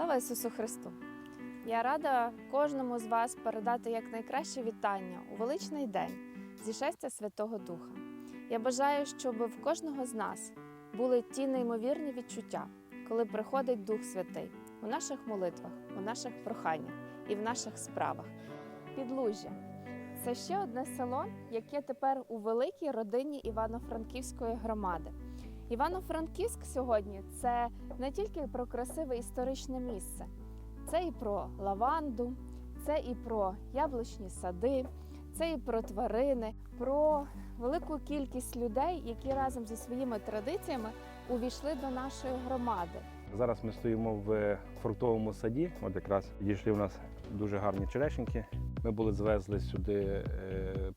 Слава Ісусу Христу! Я рада кожному з вас передати якнайкраще вітання у величний день зішестя Святого Духа. Я бажаю, щоб в кожного з нас були ті неймовірні відчуття, коли приходить Дух Святий у наших молитвах, у наших проханнях і в наших справах. Підлужжя це ще одне село, яке тепер у великій родині Івано-Франківської громади. Івано-Франківськ сьогодні це не тільки про красиве історичне місце, це і про лаванду, це і про яблучні сади, це і про тварини, про велику кількість людей, які разом зі своїми традиціями увійшли до нашої громади. Зараз ми стоїмо в фруктовому саді. От якраз дійшли у нас дуже гарні черешеньки. Ми були звезли сюди е,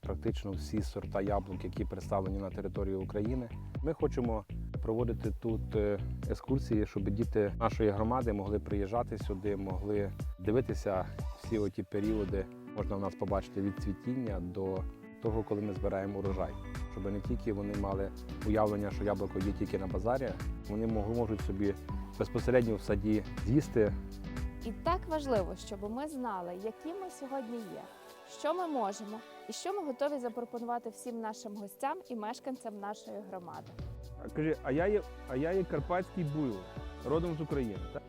практично всі сорта яблук, які представлені на території України. Ми хочемо проводити тут е, екскурсії, щоб діти нашої громади могли приїжджати сюди, могли дивитися всі оті періоди. Можна в нас побачити від цвітіння до того, коли ми збираємо урожай. Щоб не тільки вони мали уявлення, що яблуко є тільки на базарі, вони можуть собі безпосередньо в саді з'їсти І так важливо, щоб ми знали, які ми сьогодні є, що ми можемо і що ми готові запропонувати всім нашим гостям і мешканцям нашої громади. Кажи, а я є, а я є карпатський буйвол, родом з України. Так?